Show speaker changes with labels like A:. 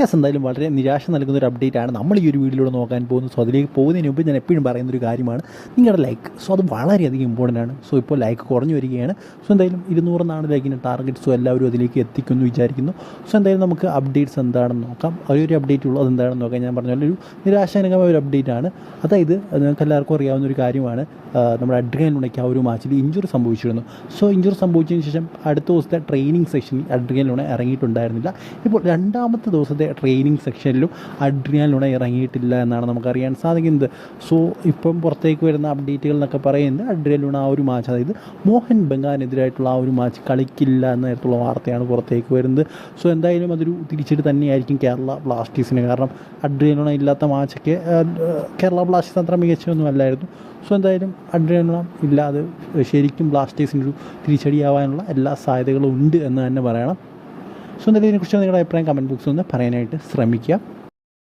A: Yes എന്തായാലും വളരെ നിരാശ നൽകുന്ന ഒരു അപ്ഡേറ്റ് ആണ്. നമ്മൾ ഈ ഒരു വീഡിയോയിലൂടെ നോക്കാൻ പോകുന്നത്. സോ അതിലേക്ക് പോകുന്നതിന് മുമ്പ് ഞാൻ എപ്പോഴും പറയുന്ന ഒരു കാര്യമാണ്. നിങ്ങളുടെ ലൈക്ക് സോ അത് വളരെയധികം ഇമ്പോർട്ടന്റ് ആണ്. സോ ഇപ്പോൾ ലൈക്ക് കുറഞ്ഞു വരികയാണ്. സോ എന്തായാലും ഇരുന്നൂറെന്നാണ് ലൈക്കിന്റെ ടാർഗറ്റ് സോ എല്ലാവരും അതിലേക്ക് എത്തിക്കുമെന്ന് വിചാരിക്കുന്നു. സോ എന്തായാലും നമുക്ക് അപ്ഡേറ്റ്സ് എന്താണെന്ന് നോക്കാം. ഒരു അപ്ഡേറ്റ് ഉള്ളത് അതെന്താണെന്ന് നോക്കാം. ഞാൻ പറഞ്ഞ പോലെ ഒരു നിരാശാജനകമായ ഒരു അപ്ഡേറ്റ് ആണ്. അതായത് അത് നിങ്ങൾക്ക് എല്ലാവർക്കും അറിയാവുന്ന ഒരു കാര്യമാണ്. നമ്മുടെ അഡ്രിയൻ ആ ഒരു മാച്ചിൽ ഇഞ്ചുറി സംഭവിച്ചിരുന്നു. സോ ഇഞ്ചുറി സംഭവിച്ചതിന് ശേഷം അടുത്ത ദിവസത്തെ ട്രെയിനിങ് സെഷനിൽ അഡ്രിയൻ ലുണ ഇറങ്ങിയിട്ടുണ്ടായിരുന്നില്ല. ഇപ്പോൾ രണ്ടാമത്തെ ദിവസത്തെ ട്രെയിനിങ് സെക്ഷനിലും അഡ്രിയാനിലൂടെ ഇറങ്ങിയിട്ടില്ല എന്നാണ് നമുക്കറിയാൻ സാധിക്കുന്നത്. സോ ഇപ്പം പുറത്തേക്ക് വരുന്ന അപ്ഡേറ്റുകൾ എന്നൊക്കെ പറയുന്നത് അഡ്രിയൻ ലുണ ആ ഒരു മാച്ച് അതായത് മോഹൻ ബംഗാനെതിരായിട്ടുള്ള ആ ഒരു മാച്ച് കളിക്കില്ല എന്ന നേരത്തുള്ള വാർത്തയാണ് പുറത്തേക്ക് വരുന്നത്. സോ എന്തായാലും അതൊരു തിരിച്ചിട്ട് തന്നെയായിരിക്കും കേരള ബ്ലാസ്റ്റേഴ്സിന്. കാരണം അഡ്രിയൻ ലുണ ഇല്ലാത്ത മാച്ചൊക്കെ കേരള ബ്ലാസ്റ്റേഴ്സ് അത്ര മികച്ചൊന്നും അല്ലായിരുന്നു. സോ എന്തായാലും അഡ്രിയനം ഇല്ലാതെ ശരിക്കും ബ്ലാസ്റ്റേഴ്സിന്റെ ഒരു തിരിച്ചടിയാവാനുള്ള എല്ലാ സാധ്യതകളും ഉണ്ട് എന്ന് തന്നെ പറയണം. സോ എന്തെങ്കിലും ഇതിനെക്കുറിച്ച് നിങ്ങളുടെ അഭിപ്രായം കമന്റ് ബോക്സിൽ ഒന്ന് പറയാനായിട്ട് ശ്രമിക്കുക.